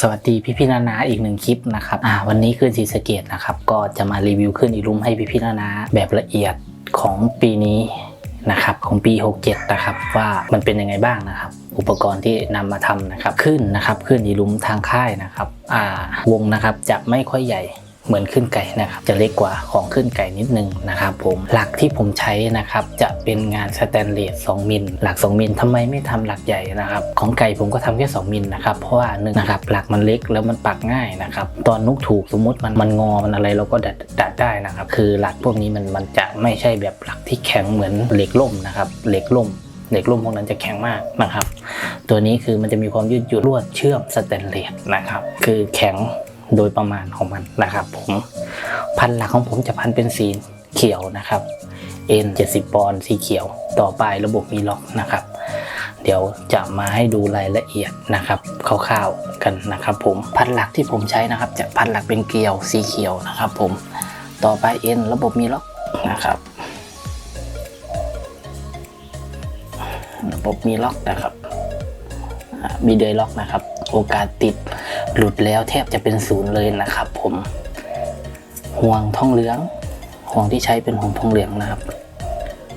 สวัสดีพี่พี่นานาอีกหนึ่งคลิปนะครับอ่าวันนี้ขึ้นสีสเกตนะครับ ก็จะมารีวิวขึ้นอีลุมให้พี่พี่นานาแบบละเอียดของปีนี้นะครับของปี 67 นะครับ ว่ามันเป็นยังไงบ้างนะครับ อุปกรณ์ที่นำมาทำนะครับ ขึ้นนะครับ ขึ้นอีลุมทางค่ายนะครับอ่าวงนะครับจะไม่ค่อยใหญ่ เหมือนขึ้นไก่นะครับจะเล็กกว่าของขึ้นไก่นิดนึงนะครับผมหลักที่ผมใช้นะครับจะเป็นงานสแตนเลส2มิลหลัก 2มิลทำไมไม่ทำหลักใหญ่นะครับของไก่ผมก็ทำแค่ 2มิลนะครับเพราะว่าหนึ่งนะครับหลักมันเล็กแล้วมันปักง่ายนะครับตอนนุกถูกสมมติมันมันงอมันอะไรเราก็ดัดดัดได้นะครับคือหลักพวกนี้มันมันจะไม่ใช่แบบหลักที่แข็งเหมือนเหล็กล่มนะครับเหล็กล่มเหล็กร่มพวกนั้นจะแข็งมากนะครับ ตัวนี้คือมันจะมีความยืดหยุ่นลวดเชื่อมสแตนเลสนะครับ คือแข็ง โดยประมาณของมันนะครับผมพันหลักของผมจะพันเป็นสีเขียวนะครับ N 70ปอนด์สีเขียว ต่อไประบบมีล็อกนะครับ เดี๋ยวจะมาให้ดูรายละเอียดนะครับคร่าวๆกันนะครับ ผมพันหลักที่ผมใช้นะครับ จะพันหลักเป็นเกลียวสีเขียวนะครับ ผมต่อไป N ระบบมีล็อกนะครับระบบมีล็อกนะครับมีเดยล็อกนะครับ โอกาสติด หลุดแล้วแทบจะเป็นศูนย์เลยนะครับ ผมห่วงทองเหลืองห่วงที่ใช้เป็นห่วงทองเหลืองนะครับ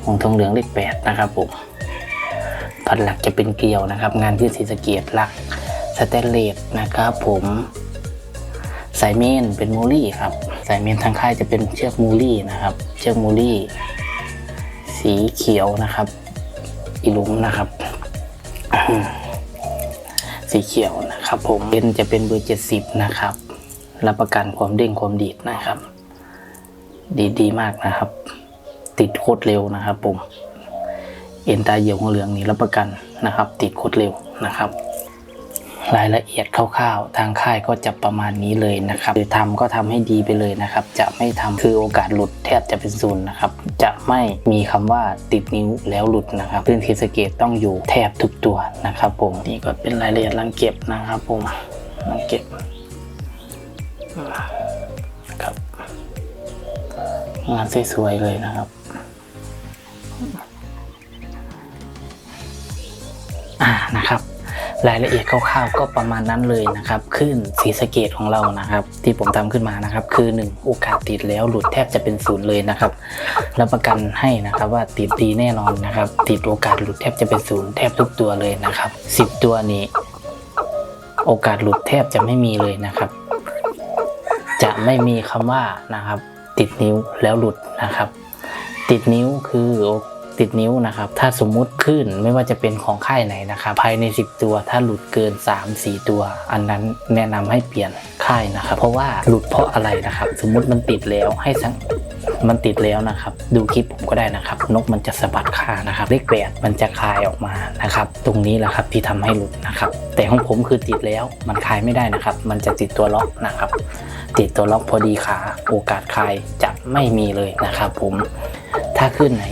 ห่วงทองเหลืองเลขแปดนะครับผมพันหลักจะเป็นเกลียวนะครับ งานที่สีสะเกียดหลักสแตนเลสนะครับผมสายเมนเป็นมูลี่ครับสายเมนทางค่ายจะเป็นเชือกมูลี่นะครับ เชือกมูลี่ สีเขียวนะครับ อีลุมนะครับ สีเขียวนะครับ ผมเป็นจะเป็นเบอร์ 70 นะครับ รับประกันความเด้งความดีดนะครับ ดีดีมากนะครับ ติดโคตรเร็วนะครับ ผม เอ็นตาเหยี่ยวของเหลืองนี่รับประกันนะครับ ติดโคตรเร็วนะครับ รายละเอียดคร่าวๆ ทางค่ายก็จะประมาณนี้เลยนะครับจะทำก็ทำให้ดีไปเลยนะครับ จะไม่ทำคือโอกาสหลุดแทบจะเป็นศูนย์นะครับ จะไม่มีคำว่าติดนิ้วแล้วหลุดนะครับพื้นทีสเกตต้องอยู่แทบทุกตัวนะครับผมนี่ก็เป็นรายละเอียดรังเก็บนะครับผมรังเก็บครับงานสวยๆเลยนะครับอ่านะครับ รายละเอียดคร่าวๆก็ประมาณนั้นเลยนะครับขึ้นสีสเกตของเรานะครับ ที่ผมทำขึ้นมานะครับ คือ 1 โอกาสติดแล้วหลุดแทบจะเป็นศูนย์เลยนะครับรับประกันให้นะครับว่าติดดีแน่นอนนะครับ ติดโอกาสหลุดแทบจะเป็นศูนย์แทบทุกตัวเลยนะครับ 10 ตัวนี้ โอกาสหลุดแทบจะไม่มีเลยนะครับ จะไม่มีคำว่านะครับ ติดนิ้วแล้วหลุดนะครับ ติดนิ้วคือ ติดนิ้วนะครับ ถ้าสมมุติขึ้นไม่ว่าจะเป็นของค่ายไหนนะครับ ภายใน 10 ตัว ถ้าหลุดเกิน 3-4 ตัว อันนั้นแนะนำให้เปลี่ยนค่ายนะครับ เพราะว่าหลุดเพราะอะไรนะครับ สมมุติมันติดแล้วให้สังมันติดแล้วนะครับ ดูคลิปผมก็ได้นะครับ นกมันจะสะบัดขานะครับ เลขแปดมันจะคลายออกมานะครับ ตรงนี้แหละครับที่ทำให้หลุดนะครับ แต่ของผมคือติดแล้วมันคลายไม่ได้นะครับ มันจะติดตัวล็อกนะครับ ติดตัวล็อกพอดีขาโอกาสคลายจะไม่มีเลยนะครับผม ถ้าขึ้นไหน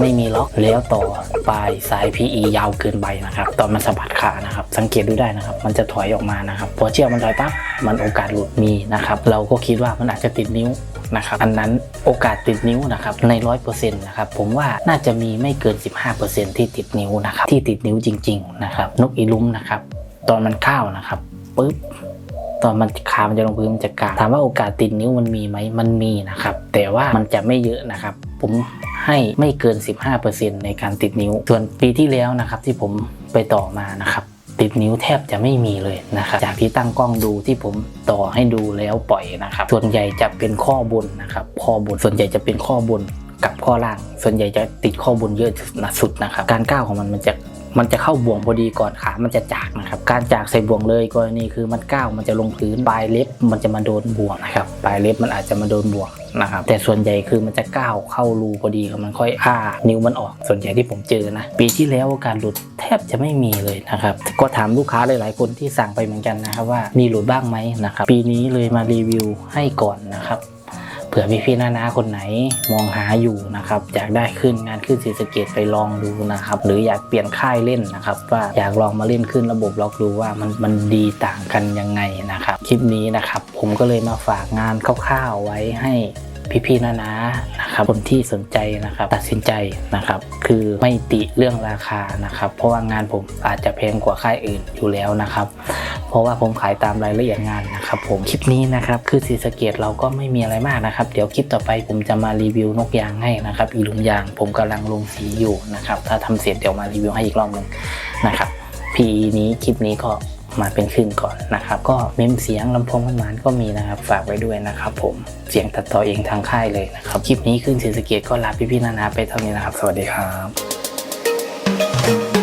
ไม่มีล็อกแล้วต่อปลายสาย PE ยาวเกินไปนะครับ ตอนมันสะบัดขานะครับ สังเกตดูได้นะครับ มันจะถอยออกมานะครับพอเชือกมันถอยปั๊บมันโอกาสหลุดมีนะครับ เราก็คิดว่ามันอาจจะติดนิ้วนะครับอันนั้นโอกาสติดนิ้วนะครับในร้อยเปอร์เซ็นต์นะครับผมว่าน่าจะมีไม่เกิน 15%ที่ติดนิ้วนะครับที่ติดนิ้วจริง ๆ นะครับ นกอีลุมนะครับ ตอนมันเข้าวนะครับปุ๊บตอนมันขามันจะลงพื้นมันจะกาถามว่าโอกาสติดนิ้วมันมีไหมมันมีนะครับ แต่ว่ามันจะไม่เยอะนะครับ ผม ให้ไม่เกิน 15%ในการติดนิ้ว ส่วนปีที่แล้วนะครับที่ผมไปต่อมานะครับติดนิ้วแทบจะไม่มีเลยนะครับ จากที่ตั้งกล้องดูที่ผมต่อให้ดูแล้วปล่อยนะครับ ส่วนใหญ่จะเป็นข้อบนนะครับข้อบนส่วนใหญ่จะเป็นข้อบนกับข้อล่าง ส่วนใหญ่จะติดข้อบนเยอะสุดนะครับ การก้าวของมันมันจะ มันจะเข้าบ่วงพอดีก่อนขา มันจะจากนะครับ การจากใส่บ่วงเลยกรณีคือมันก้าวมันจะลงพื้นปลายเล็บ มันจะมาโดนบ่วงนะครับปลายเล็บมันอาจจะมาโดนบ่วงนะครับแต่ส่วนใหญ่คือมันจะก้าวเข้ารูพอดีกับมันค่อยอ้านิ้วมันออก ส่วนใหญ่ที่ผมเจอนะปีที่แล้วการหลุดแทบจะไม่มีเลยนะครับก็ถามลูกค้าหลาย ๆ คนที่สั่งไปเหมือนกันนะครับว่ามีหลุดบ้างไหมนะครับปีนี้เลยมารีวิวให้ก่อนนะครับ ผื่อพี่ๆน้าๆคนไหนมองหาอยู่นะครับอยากได้ขึ้นงานขึ้นสีสเกตไปลองดูนะครับหรืออยากเปลี่ยนค่ายเล่นนะครับว่าอยากลองมาเล่นขึ้นระบบล็อกดูว่ามันมันดีต่างกันยังไงนะครับคลิปนี้นะครับผมก็เลยมาฝากงานคร่าวๆไว้ให้พี่ๆนานา นะครับคนที่สนใจนะครับตัดสินใจนะครับ คือไม่ติเรื่องราคานะครับ เพราะว่างานผมอาจจะแพงกว่าค่ายอื่นอยู่แล้วนะครับ เพราะว่าผมขายตามรายละเอียดงานนะครับ ผมคลิปนี้นะครับคือสีสเกตเราก็ไม่มีอะไรมากนะครับ เดี๋ยวคลิปต่อไปผมจะมารีวิวนกยางให้นะครับอีลุงยางผมกำลังลงสีอยู่นะครับ ถ้าทำเสร็จเดี๋ยวมารีวิวให้อีกรอบหนึ่งนะครับ PE นี้คลิปนี้ก็ มาเป็นคลื่นก่อนนะครับ ก็มิมเสียงลำโพงประมาณก็มีนะครับ ฝากไว้ด้วยนะครับผมเสียงตัดต่อเองทางค่ายเลยนะครับ คลิปนี้ขึ้นเสียสเกตก็ลาพี่ๆนานาไปเท่านี้นะครับ สวัสดีครับ